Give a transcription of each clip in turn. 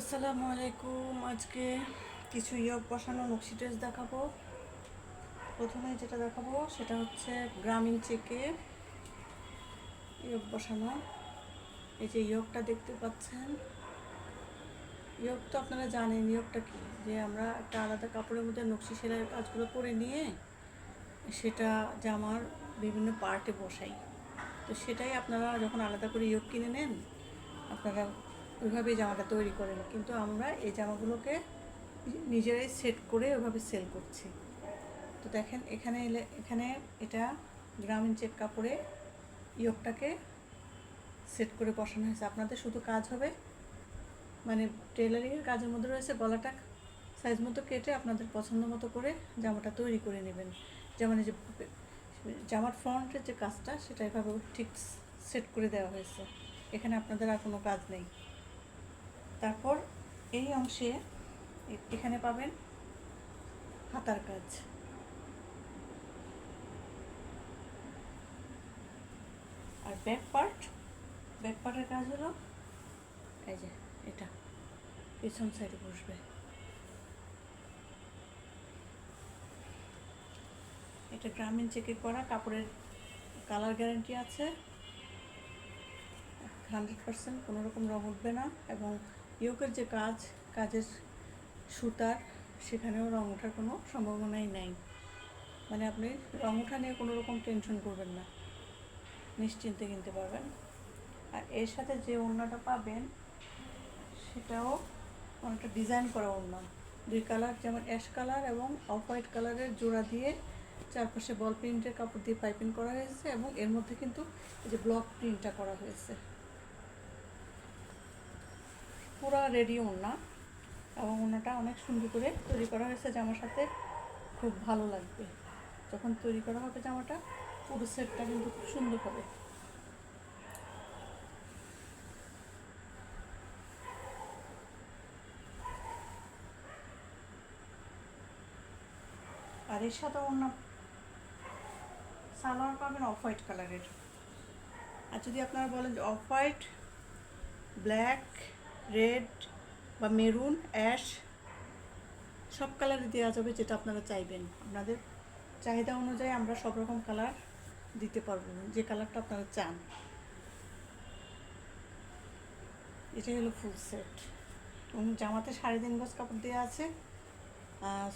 আসসালামু আলাইকুম। আজকে কিছু ইয়ক বসানো নকশি ড্রেস দেখাবো। প্রথমে যেটা দেখাবো সেটা হচ্ছে গ্রামীণ চেকে ইয়ক বসানো। এই যে ইয়কটা দেখতে পাচ্ছেন। ইয়ক তো আপনারা জানেন, ইয়কটা কি? যে আমরা একটা আলাদা কাপড়ের মধ্যে নকশি সেলাইয়ের কাজগুলো করে নিয়ে সেটা জামার বিভিন্ন পার্টে বসাই। তো সেটাই আপনারা যখন আলাদা করে ইয়ক কিনে নেন, আপনারা ওইভাবেই জামাটা তৈরি করেন কিন্তু আমরা এই জামাগুলোকে নিজেরাই সেট করে ওইভাবে সেল করছি। তো দেখেন, এখানে এলে, এখানে এটা গ্রামীণ চেক কাপড়ে ইয়কটাকে সেট করে বসানো হয়েছে। আপনাদের শুধু কাজ হবে মানে টেলারিংয়ের কাজের মধ্যে রয়েছে গলাটা সাইজ মতো কেটে আপনাদের পছন্দ মতো করে জামাটা তৈরি করে নেবেন। যেমন যে জামার ফ্রন্টের যে কাজটা, সেটা এভাবে ঠিক সেট করে দেওয়া হয়েছে। এখানে আপনাদের আর কোনো কাজ নেই। তারপর এই অংশে এখানে পাবেন হাতার কাজ। আর ব্যাক পার্ট ব্যাক পার্টের কাজ হলো এই যে এটা, পিছন সাইডে বসবে। এটা গ্রামীণ চেকে করা কাপড়ের কালার গ্যারান্টি আছে। হান্ড্রেড পার্সেন্ট কোনো রকম রং উঠবে না এবং ইয়োকের যে কাজ, কাজের সুতার, সেখানেও রং ওঠার কোনো সম্ভাবনাই নাই। মানে আপনি রং ওঠা নিয়ে কোনো রকম টেনশন করবেন না। নিশ্চিন্তে কিনতে পারবেন। আর এর সাথে যে ওড়নাটা পাবেন, সেটাও অনেকটা ডিজাইন করা ওড়না। দুই কালার যেমন অ্যাশ কালার এবং অফ হোয়াইট কালারের জোড়া দিয়ে চারপাশে বল প্রিন্টের কাপড় দিয়ে পাইপিং করা হয়েছে এবং এর মধ্যে কিন্তু এই যে ব্লক প্রিন্টটা করা হয়েছে। পুরো রেডি ওড়না এবং ওড়নাটা অনেক সুন্দর করে তৈরি করা হয়েছে জামার সাথে। খুব ভালো লাগবে। যখন তৈরি করা হবে জামাটা, পুরো সেটটা কিন্তু খুব সুন্দর হবে। আর এর সাথে অন্য সালোয়ার পাবেন অফ হোয়াইট কালারের আর যদি আপনারা বলেন যে অফ হোয়াইট ব্ল্যাক রেড বা মেরুন অ্যাশ সব কালারই দেওয়া যাবে যেটা আপনারা চাইবেন। আপনাদের চাহিদা অনুযায়ী আমরা সব রকম কালার দিতে পারব, যে কালারটা আপনারা চান। এটাই হলো ফুল সেট এবং জামাতে সাড়ে তিন গজ কাপড় দেওয়া আছে।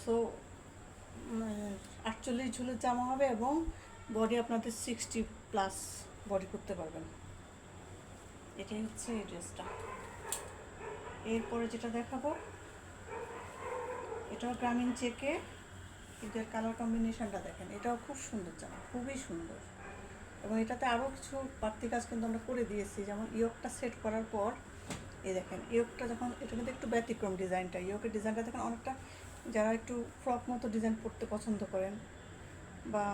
সো আটচল্লিশ ঝুলের জামা হবে এবং বডি আপনাদের সিক্সটি প্লাস বডি করতে পারবেন। এটাই হচ্ছে এই ড্রেসটা এরপরে যেটা দেখাবো, এটাও গ্রামীণ চেকে, কিন্তু এর কালার কম্বিনেশনটা দেখেন, এটাও খুব সুন্দর জামা, খুবই সুন্দর। এবং এটাতে আরও কিছু বাড়তি কাজ কিন্তু আমরা করে দিয়েছি, যেমন ইয়কটা সেট করার পর, এই দেখেন, ইয়কটা যখন এটা কিন্তু একটু ব্যতিক্রম ডিজাইনটা, ইয়কের ডিজাইনটা দেখেন অনেকটা যারা একটু ফ্রক মতো ডিজাইন পরতে পছন্দ করেন, বা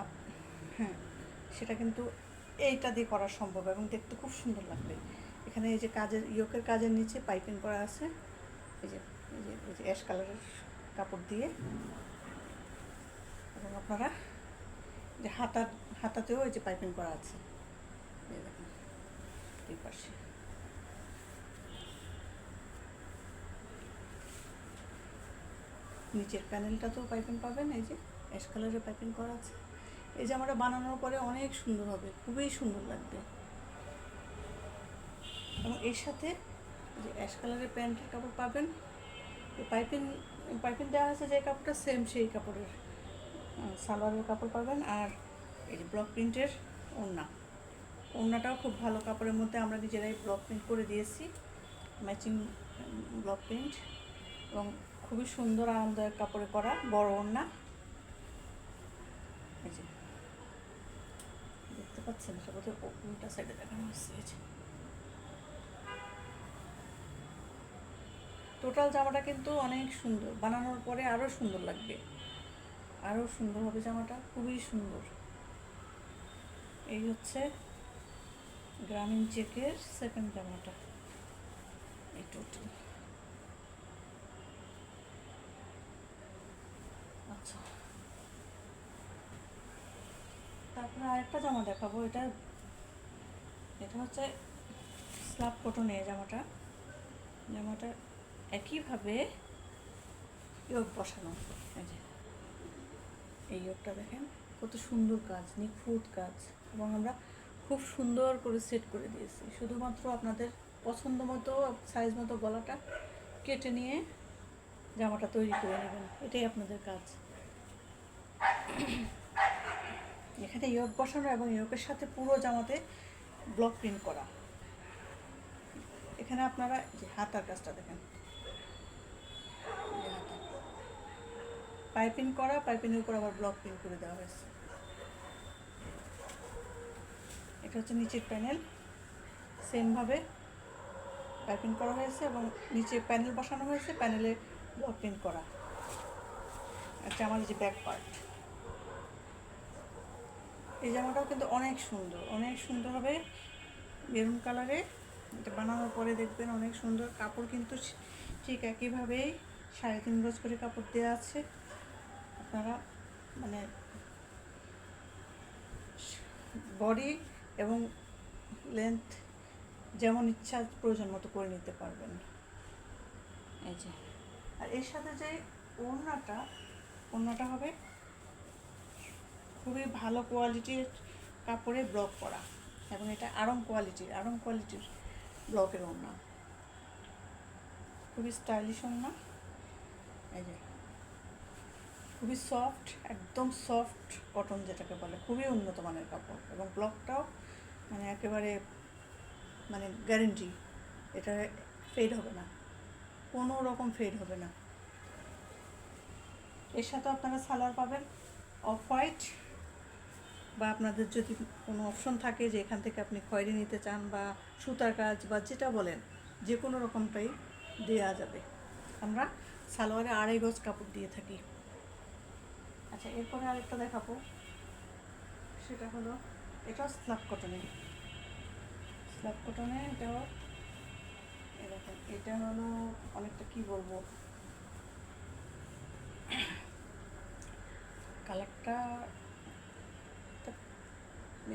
হ্যাঁ সেটা কিন্তু এইটা দিয়ে করা সম্ভব এবং দেখতে খুব সুন্দর লাগবে। এখানে এই যে কাজের, ইয়কের কাজের নিচে পাইপিং করা আছে। এই যে এই যে এই যে অ্যাশ কালারের কাপড় দিয়ে। এবং আপনারা যে হাতা, হাতাতেও এই যে পাইপিং করা আছে। এই দেখুন দুই পাশে। নিচের প্যানেলটাতেও পাইপিং পাবেন, এই যে অ্যাশ কালারের পাইপিং করা আছে। এই জামাটা বানানোর পরে অনেক সুন্দর হবে, খুবই সুন্দর লাগবে। এবং এর সাথে যে অ্যাশ কালারের প্যান্টের কাপড় পাবেন পাইপিং পাইপিং দেওয়া আছে যে কাপড়টা সেম সেই কাপড়ের সালোয়ারের কাপড় পাবেন আর এই যে ব্লক প্রিন্টের ওড়না। ওড়নাটাও খুব ভালো কাপড়ের মধ্যে আমরা নিজেরাই ব্লক প্রিন্ট করে দিয়েছি ম্যাচিং ব্লক প্রিন্ট এবং খুবই সুন্দর আরামদায়ক কাপড়ে করা বড় ওড়না। দেখতে পাচ্ছেন বোধহয় উল্টা সাইডে দেখানো হচ্ছে এই যে টোটাল জামাটা কিন্তু অনেক সুন্দর। বানানোর পরে আরও সুন্দর লাগবে। আরও সুন্দর হবে জামাটা, খুবই সুন্দর। এই হচ্ছে গ্রামীণ চেকের সেকেন্ড জামাটা। এই টোটাল আচ্ছা। তারপরে আরেকটা জামা দেখাবো, এটা এটা হচ্ছে স্লাব কটনের জামাটা। জামাটা একইভাবে ইয়োগ বসানো। এই ইয়োগটা দেখেন, কত সুন্দর কাজ, নিখুঁত কাজ, এবং আমরা খুব সুন্দর করে সেট করে দিয়েছি। শুধুমাত্র আপনাদের পছন্দ মতো সাইজ মতো গলাটা কেটে নিয়ে জামাটা তৈরি করে নেবেন। এটাই আপনাদের কাজ। এখানে ইয়োগ বসানো এবং ইয়োগের সাথে পুরো জামাতে ব্লক প্রিন্ট করা। এখানে আপনারা হাতার কাজটা দেখেন এই যে হাতা। পাইপিং করা, পাইপিংয়ের উপর আবার ব্লক প্রিন্ট করে দেওয়া হয়েছে। এটা হচ্ছে নিচের প্যানেল। সেমভাবে পাইপিং করা হয়েছে এবং নিচে প্যানেল বসানো হয়েছে, প্যানেলে ব্লক প্রিন্ট করা। আচ্ছা আমার যে ব্যাক পার্ট এই জামাটাও কিন্তু অনেক সুন্দর অনেক সুন্দর হবে। মেরুন কালারে এটা বানানোর পরে দেখবেন অনেক সুন্দর কাপড় কিন্তু ঠিক একইভাবেই সাড়ে তিন গজ করে কাপড় দেওয়া আছে। আপনারা মানে বডি এবং লেন্থ যেমন ইচ্ছা প্রয়োজন মতো করে নিতে পারবেন। এই যে। আর এর সাথে যে ওড়নাটা ওড়নাটা হবে খুবই ভালো কোয়ালিটির কাপড়ে ব্লক করা এবং এটা আরং কোয়ালিটির আরং কোয়ালিটির ব্লকের ওড়না। খুবই স্টাইলিশ ওড়না। এই যে। খুবই সফট একদম সফট কটন যেটাকে বলে, খুবই উন্নত মানের কাপড় এবং ব্লকটাও মানে একেবারে মানে গ্যারেন্টি এটা ফেড হবে না, কোনো রকম ফেড হবে না। এর সাথে আপনারা সালোয়ার পাবেন অফ হোয়াইট বা আপনাদের যদি কোনো অপশন থাকে যে এখান থেকে আপনি খয়েরি নিতে চান বা সুতার কাজ বা যেটা বলেন যে কোনো রকমটাই দেওয়া যাবে। আমরা সালোয়ারে আড়াই গজ কাপড় দিয়ে থাকি। আচ্ছা এরপরে আরেকটা দেখাবো। সেটা হলো এটাও স্ল্যাব কটনে স্ল্যাব কটনে এটাও এরকম এটা হলো অনেকটা কি বলব? কালারটা,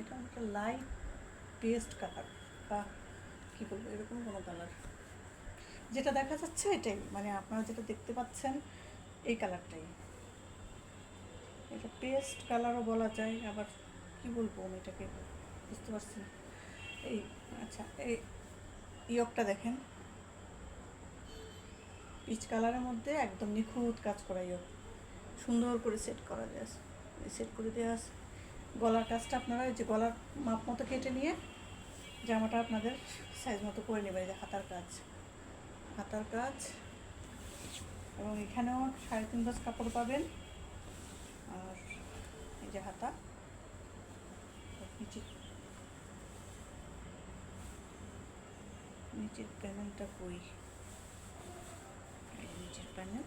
এটা অনেকটা লাইট পেস্ট কালার বা কী বলব, এরকম কোনো কালার যেটা দেখা যাচ্ছে এটাই মানে আপনারা যেটা দেখতে পাচ্ছেন, এই কালারটাই এটা পেস্ট কালারও বলা যায়, আবার কি বলব আমি এটাকে? বুঝতে পারছি না। এই আচ্ছা এই ইয়কটা দেখেন। পিচ কালারের মধ্যে একদম নিখুঁত কাজ করা ইয়ক সুন্দর করে সেট করা যায়। সেট করে দেওয়া আছে। গলার কাজটা আপনারা যে গলার মাপ মতো কেটে নিয়ে জামাটা আপনাদের সাইজ মতো করে এই যে হাতার কাজ। হাতার কাজ। এবং এখানেও সাড়ে তিন গজ কাপড় পাবেন। হাতা নিচে নিচের প্যানেলটা কই? নিচের প্যানেল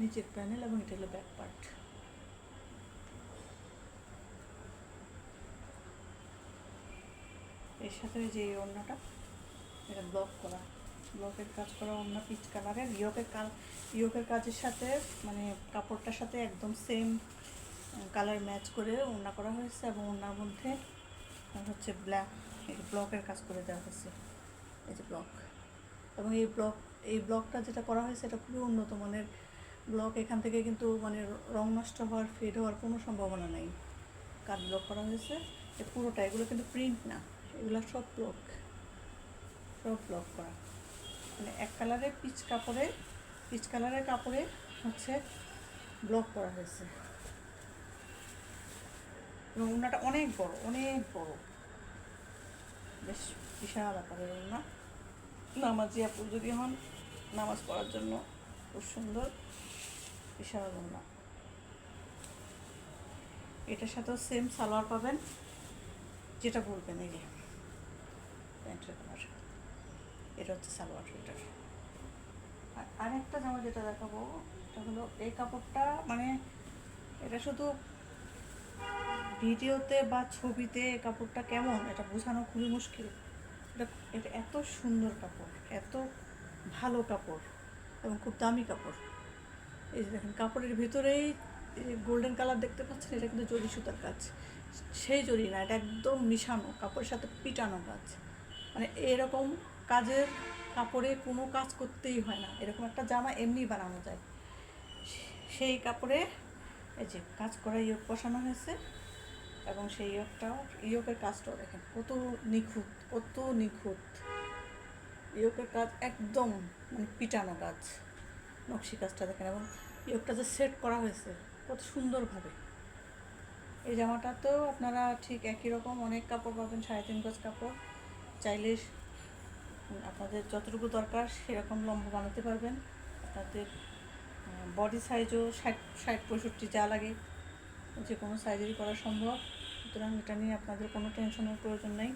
নিচের প্যানেল এবং এটা হলো ব্যাক পার্ট এর সাথে যে ওড়নাটা এটা ব্লক করা। ব্লকের কাজ করা অন্য পিচ কালারের ইয়োকের কাল ইয়োকের কাজের সাথে মানে কাপড়টার সাথে একদম সেম কালার ম্যাচ করে ওড়না করা হয়েছে এবং ওড়নার মধ্যে হচ্ছে ব্ল্যাক ব্লকের কাজ করে দেওয়া হয়েছে, এই যে ব্লক এবং এই ব্লক এই ব্লকটা যেটা করা হয়েছে এটা খুবই উন্নত মানের ব্লক এখান থেকে কিন্তু মানে রং নষ্ট হওয়ার ফেড হওয়ার কোনো সম্ভাবনা নেই। কাঠ ব্লক করা হয়েছে। পুরোটা, এগুলো কিন্তু প্রিন্ট না। এগুলো সব ব্লক সব ব্লক করা। মানে এক কালারের পিচ কাপড়ে, পিচ কালারের কাপড়ে হচ্ছে ব্লক করা হয়েছে। এবং ওনাটা অনেক বড় অনেক বড়। বেশ বিশাল আকারের ওনা নামাজি আপু যদি হন, নামাজ পড়ার জন্য খুব সুন্দর, বিশাল ওনা এটার সাথেও সেম সালোয়ার পাবেন, যেটা বলবেন এই যে। প্যান্টের কালার এটা হচ্ছে সালোয়ার এটার আর আরেকটা জামা যেটা দেখাবো, এটা হলো এই কাপড়টা মানে এটা শুধু ভিডিওতে বা ছবিতে কাপড়টা কেমন, এটা বোঝানো খুবই মুশকিল। এটা এটা এত সুন্দর কাপড়, এত ভালো কাপড় এবং খুব দামি কাপড়। এই যে দেখেন, কাপড়ের ভিতরেই গোল্ডেন কালার দেখতে পাচ্ছেন, এটা কিন্তু জরি সুতার কাজ। সেই জরি না, এটা একদম মিশানো, কাপড়ের সাথে পিটানো কাজ। মানে এরকম কাজের কাপড়ে কোনো কাজ করতেই হয় না। এরকম একটা জামা এমনি বানানো যায়। সেই কাপড়ে এই যে কাজ করা ইয়োগ বসানো হয়েছে এবং সেই ইয়োগটাও ইয়োগের কাজটাও দেখেন কত নিখুঁত কত নিখুঁত। ইয়োগের কাজ একদম মানে পিটানো কাজ, নকশি কাজটা দেখেন এবং ইয়োগটা যে সেট করা হয়েছে কত সুন্দরভাবে। এই জামাটাতেও আপনারা ঠিক একই রকম অনেক কাপড় পাবেন, সাড়ে তিন গজ কাপড়। চাইলে আপনাদের যতটুকু দরকার সেরকম লম্বা বানাতে পারবেন। আপনাদের বডি সাইজও ষাট ষাট পঁয়ষট্টি যা লাগে, যে কোনো সাইজেরই করা সম্ভব। সুতরাং এটা নিয়ে আপনাদের কোনো টেনশনের প্রয়োজন নেই।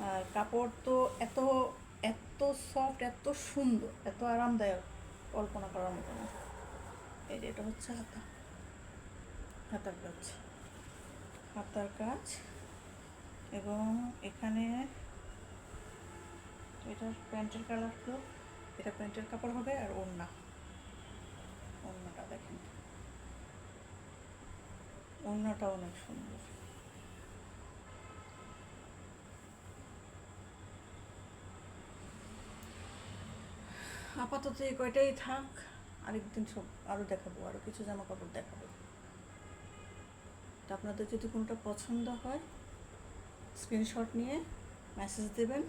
আর কাপড় তো এত এত সফট এত সুন্দর, এত আরামদায়ক কল্পনা করার মতো না। এই যে এটা হচ্ছে হাতা। হাতার কাজ। হাতার কাজ। এবং এখানে এটার প্যান্টের কালার তো, এটা প্যান্টের কাপড় হবে আর ওড়না। ওড়নাটা দেখেন। ওড়নাটা অনেক সুন্দর। আপাতত এই কয়টাই থাক, আরেকদিন সব আরও দেখাবো আরও কিছু জামা কাপড় দেখাবো। তা আপনাদের যদি কোনোটা পছন্দ হয় স্ক্রিনশট নিয়ে মেসেজ দেবেন।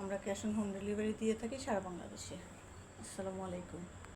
আমরা ক্যাশ অন হোম ডেলিভারি দিয়ে থাকি সারা বাংলাদেশে। আসসালামু আলাইকুম।